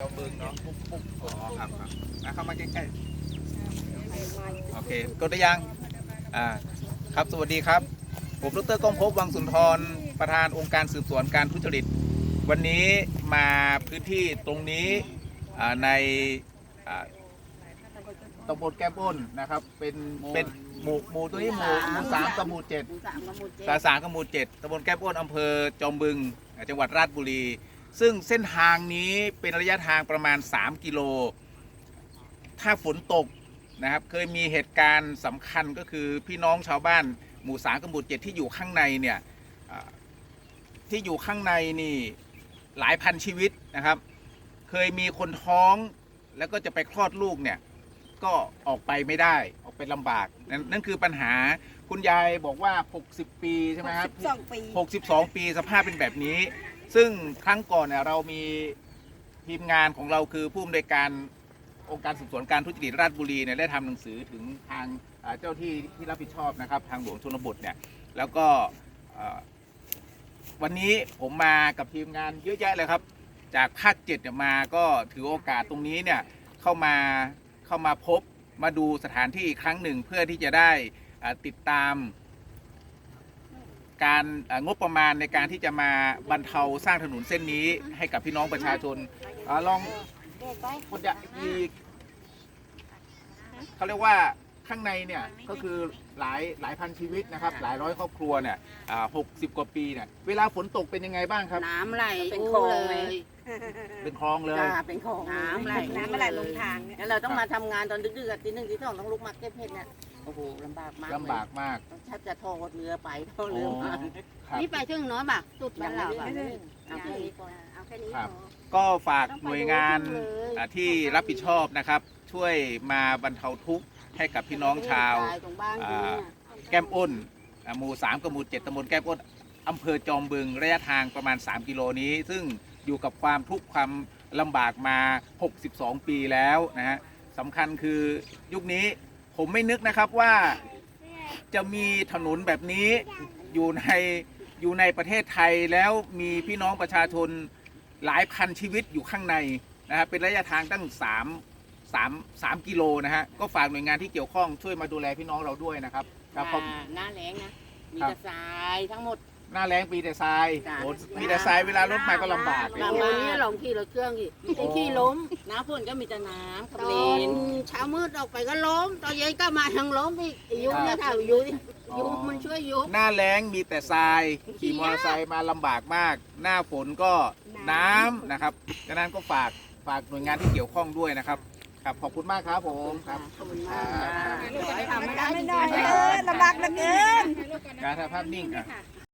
เจ้าบึงเนาะปุ๊บปุ๊บอ๋อครับครับอะเข้ามาใกล้ๆ โอเคกดได้ยัง อ่า ครับ สวัสดีครับ ผมดรก้องภพวังสุนทร ประธานองค์การสืบสวนการทุจริต วันนี้มาพื้นที่ตรงนี้ อ่า ในอ่าตำบลแก้มอ้นนะครับ เป็น เป็นหมู่หมู่ตัวนี้หมู่หมู่สามกับหมู่เจ็ดหมู่สามกับหมู่เจ็ดสาสางกับหมู่เจ็ดตำบลแก้มอ้นอำเภอจอมบึง จังหวัดราชบุรี ซึ่งเส้นทางนี้เป็นระยะทางประมาณ 3 กิโล ถ้าฝนตกนะครับ เคยมีเหตุการณ์สำคัญก็คือพี่น้องชาวบ้านหมู่สามกับหมู่เจ็ดที่อยู่ข้างในเนี่ยที่อยู่ข้างในนี่หลายพันชีวิตนะครับ เคยมีคนท้องแล้วก็จะไปคลอดลูกเนี่ยก็ออกไปไม่ได้ออกไปลำบากนนนั่นคือปัญหา คุณยายบอกว่า 60 ปีใช่ไหมครับสองปี 62 ปีสภาพเป็นแบบนี้ ซึ่งครั้งก่อนเนี่ยเรามีทีมงานของเราคือผู้อำนวยการองค์การสืบสวนการทุจริตราชบุรีเนี่ยได้ทำหนังสือถึงทางเอ่อเจ้าที่ที่รับผิดชอบนะครับ ทางหลวงชนบทเนี่ยแล้วก็เอ่อวันนี้ผมมากับทีมงานเยอะแยะเลยครับ จากภาคเจ็ดเนี่ยมาก็ถือโอกาสตรงนี้เนี่ยเข้ามาเข้ามาพบมาดูสถานที่อีกครั้งหนึ่งเพื่อที่จะได้เอ่อ ติดตาม การเอ่องบประมาณในการที่จะมาบรรเทาสร้างถนนเส้นนี้ให้กับพี่น้องประชาชนอาลองคุณจะมีเขาเรียกว่าข้างในเนี่ยก็คือหลายหลายพันชีวิตนะครับ หลายร้อยครอบครัวเนี่ยหกสิบกว่าปีเนี่ยเวลาฝนตกเป็นยังไงบ้างครับ น้ำไหลเป็นอู้คลองเลเลยยเป็นคลองเลยจ้าเป็นของน้ำไหลน้ำไม่ไหลลงทางเนี่ยแล้วเราต้องมาทำงานตอนดึกๆอะตีหนึ่งตีสองต้องลุกมาเก็บเห็ดเนี่ยโอ้โหลำบากมากลำบากมากต้องแทบจะทอดเรือไปทอดอ๋เรืออมาครับ นี่ไปถึงน้อยบ่ะสุดบ้านเรายังไม่อะได้เอาแค่นี้ก่อนเอาแค่นี้ครับพอก็ฝากต้องไปหน่วยงานดูเลยอ่าที่รับผิดชอบนะครับ ช่วยมาบรรเทาทุกข์ให้กับพี่น้องชาว ตรงบ้านอ่าเนี่ย แก้มอ้นอ่าหมู่สามกับหมู่เจ็ดตำบลแก้มอ้นอำเภอจอมบึงระยะทางประมาณ 3 กิโลนี้ ซึ่งอยู่กับความทุกข์ความลำบากมา 62 ปีแล้วนะฮะสำคัญคือยุคนี้ ผมไม่นึกนะครับว่าจะมีถนนแบบนี้อยู่ในอยู่ในประเทศไทยแล้วมีพี่น้องประชาชนหลายพันชีวิตอยู่ข้างในนะฮะเป็นระยะทางตั้ง 3 3 3กิโลนะฮะก็ฝากหน่วยงานที่เกี่ยวข้องช่วยมาดูแลพี่น้องเราด้วยนะครับครับขอบอ่าหน้าแรงนะ มีครับแต่ทรายทั้งหมด หน้าแรงปีแต่ทรายจ้ะ โอ้มีแต่ทรายเวลารถมาก็ลำบากเลยลำบากนี่ลองขี่รถเครื่องอีกมีแต่ขี่ล้ม น้ำฝนก็มีแต่น้ำตขับอเลนนเช้ามืดออกไปก็ล้ม ตอนเย็นก็มาทางล้มอีกไอ้ยุงเนี่ยค่ะยุงยุงมันช่วยยุงหน้าแรงมีแต่ทราย ขี่มอเตอร์ไซค์มาลำบากมาก หน้าฝนก็น้ำนะครับดังนั้นก็ฝากฝากหน่วยงานที่เกี่ยวข้องด้วยนะครับ ครับขอบคุณมากครับผมครับขอบคุณมากครับขอให้ทำไม่ได้ไม่จริงได้ๆเออลำบากเหลือเกิน การถ่ายภาพนิ่งอะ